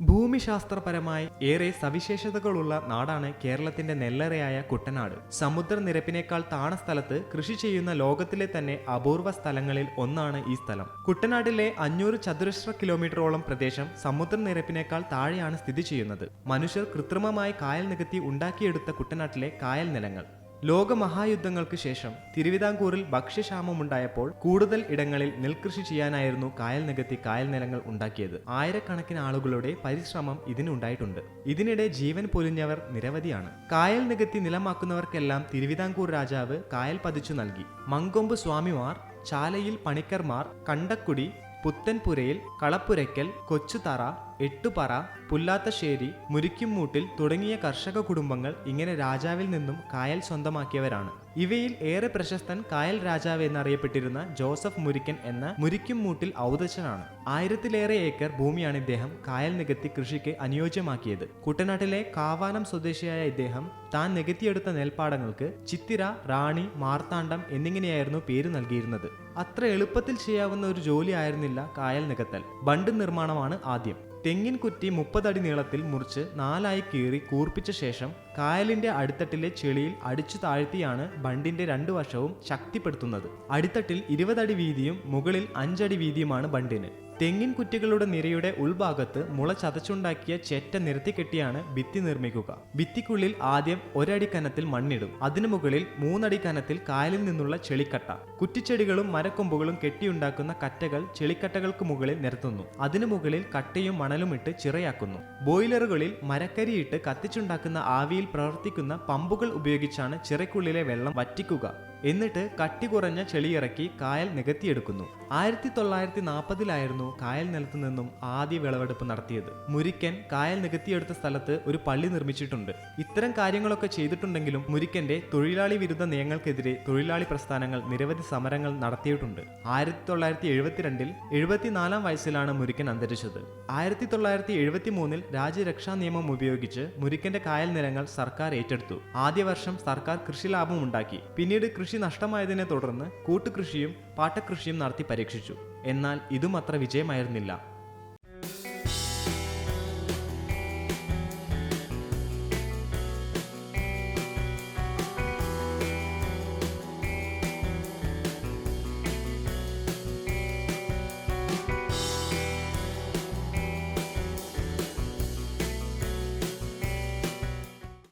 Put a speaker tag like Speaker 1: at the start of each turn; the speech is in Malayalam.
Speaker 1: ഭൂമിശാസ്ത്രപരമായി ഏറെ സവിശേഷതകളുള്ള നാടാണ് കേരളത്തിന്റെ നെല്ലറയായ കുട്ടനാട്. സമുദ്രനിരപ്പിനേക്കാൾ താണ സ്ഥലത്ത് കൃഷി ചെയ്യുന്ന ലോകത്തിലെ തന്നെ അപൂർവ സ്ഥലങ്ങളിൽ ഒന്നാണ് ഈ സ്ഥലം. കുട്ടനാട്ടിലെ അഞ്ഞൂറ് ചതുരശ്ര കിലോമീറ്ററോളം പ്രദേശം സമുദ്രനിരപ്പിനേക്കാൾ താഴെയാണ് സ്ഥിതി ചെയ്യുന്നത്. മനുഷ്യർ കൃത്രിമമായി കായൽ നികത്തി ഉണ്ടാക്കിയെടുത്ത കുട്ടനാട്ടിലെ കായൽ നിലങ്ങൾ. ലോകമഹായുദ്ധങ്ങൾക്ക് ശേഷം തിരുവിതാംകൂറിൽ ഭക്ഷ്യക്ഷാമമുണ്ടായപ്പോൾ കൂടുതൽ ഇടങ്ങളിൽ നെൽകൃഷി ചെയ്യാനായിരുന്നു കായൽ നികത്തി കായൽ നിലങ്ങൾ ഉണ്ടാക്കിയത്. ആയിരക്കണക്കിന് ആളുകളുടെ പരിശ്രമം ഇതിനുണ്ടായിട്ടുണ്ട് ഇതിനിടെ ജീവൻ പൊലിഞ്ഞവർ നിരവധിയാണ്. കായൽ നികത്തി നിലമാക്കുന്നവർക്കെല്ലാം തിരുവിതാംകൂർ രാജാവ് കായൽ പതിച്ചു നൽകി. മങ്കൊമ്പ് സ്വാമിമാർ ചാലയിൽ പണിക്കർമാർ കണ്ടക്കുടി പുത്തൻപുരയിൽ കളപ്പുരയ്ക്കൽ കൊച്ചുതറ എട്ടുപറ പുല്ലാത്തശ്ശേരി മുരിക്കുംമൂട്ടിൽ തുടങ്ങിയ കർഷക കുടുംബങ്ങൾ ഇങ്ങനെ രാജാവിൽ നിന്നും കായൽ സ്വന്തമാക്കിയവരാണ്. ഇവയിൽ ഏറെ പ്രശസ്തൻ കായൽ രാജാവ് എന്നറിയപ്പെട്ടിരുന്ന ജോസഫ് മുരിക്കൻ എന്ന മുരിക്കുംമൂട്ടിൽ ഔദശനാണ്. ആയിരത്തിലേറെ ഏക്കർ ഭൂമിയാണ് ഇദ്ദേഹം കായൽ നികത്തി കൃഷിക്ക് അനുയോജ്യമാക്കിയത്. കുട്ടനാട്ടിലെ കാവാനം സ്വദേശിയായ ഇദ്ദേഹം താൻ നികത്തിയെടുത്ത നെൽപ്പാടങ്ങൾക്ക് ചിത്തിര റാണി മാർത്താണ്ഡം എന്നിങ്ങനെയായിരുന്നു പേര് നൽകിയിരുന്നത്. അത്ര എളുപ്പത്തിൽ ചെയ്യാവുന്ന ഒരു ജോലി ആയിരുന്നില്ല കായൽ നികത്തൽ. ബണ്ട് നിർമ്മാണമാണ് ആദ്യം. തെങ്ങിൻ കുറ്റി മുപ്പതടി നീളത്തിൽ മുറിച്ച് നാലായി കീറി കൂർപ്പിച്ച ശേഷം കായലിന്റെ അടിത്തട്ടിലെ ചെളിയിൽ അടിച്ചു താഴ്ത്തിയാണ് ബണ്ടിന്റെ രണ്ടു വശവും ശക്തിപ്പെടുത്തുന്നത്. അടിത്തട്ടിൽ ഇരുപതടി വീതിയും മുകളിൽ അഞ്ചടി വീതിയുമാണ് ബണ്ടിന്. തെങ്ങിൻ കുറ്റികളുടെ നിരയുടെ ഉൾഭാഗത്ത് മുള ചതച്ചുണ്ടാക്കിയ ചെറ്റ നിരത്തിക്കെട്ടിയാണ് ഭിത്തി നിർമ്മിക്കുക. ഭിത്തിക്കുള്ളിൽ ആദ്യം ഒരടി കനത്തിൽ മണ്ണിടും. അതിനു മുകളിൽ മൂന്നടി കനത്തിൽ കായലിൽ നിന്നുള്ള ചെളിക്കട്ട. കുറ്റിച്ചെടികളും മരക്കൊമ്പുകളും കെട്ടിയുണ്ടാക്കുന്ന കറ്റകൾ ചെളിക്കട്ടകൾക്ക് മുകളിൽ നിരത്തുന്നു. അതിനു മുകളിൽ കട്ടയും മണലും ഇട്ട് ചിറയാക്കുന്നു. ബോയിലറുകളിൽ മരക്കരിയിട്ട് കത്തിച്ചുണ്ടാക്കുന്ന ആവിയിൽ പ്രവർത്തിക്കുന്ന പമ്പുകൾ ഉപയോഗിച്ചാണ് ചിറയ്ക്കുള്ളിലെ വെള്ളം വറ്റിക്കുക. എന്നിട്ട് കട്ടി കുറഞ്ഞ ചെളിയിറക്കി കായൽ നികത്തിയെടുക്കുന്നു. ആയിരത്തി തൊള്ളായിരത്തി നാൽപ്പതിലായിരുന്നു കായൽ നിലത്ത് നിന്നും ആദ്യ വിളവെടുപ്പ് നടത്തിയത്. മുരിക്കൻ കായൽ നികത്തിയെടുത്ത സ്ഥലത്ത് ഒരു പള്ളി നിർമ്മിച്ചിട്ടുണ്ട്. ഇത്തരം കാര്യങ്ങളൊക്കെ ചെയ്തിട്ടുണ്ടെങ്കിലും മുരിക്കന്റെ തൊഴിലാളി വിരുദ്ധ നിയമങ്ങൾക്കെതിരെ തൊഴിലാളി പ്രസ്ഥാനങ്ങൾ നിരവധി സമരങ്ങൾ നടത്തിയിട്ടുണ്ട്. ആയിരത്തി തൊള്ളായിരത്തി എഴുപത്തിരണ്ടിൽ എഴുപത്തിനാലാം വയസ്സിലാണ് മുരിക്കൻ അന്തരിച്ചത്. ആയിരത്തി തൊള്ളായിരത്തി എഴുപത്തി മൂന്നിൽ രാജ്യരക്ഷാ നിയമം ഉപയോഗിച്ച് മുരിക്കന്റെ കായൽ നിലങ്ങൾ സർക്കാർ ഏറ്റെടുത്തു. ആദ്യ വർഷം സർക്കാർ കൃഷി ലാഭം ഉണ്ടാക്കി പിന്നീട് കൃഷി നഷ്ടമായതിനെ തുടർന്ന് കൂട്ടുകൃഷിയും പാട്ടകൃഷിയും നടത്തി പരീക്ഷിച്ചു. എന്നാൽ ഇതും അത്ര വിജയമായിരുന്നില്ല.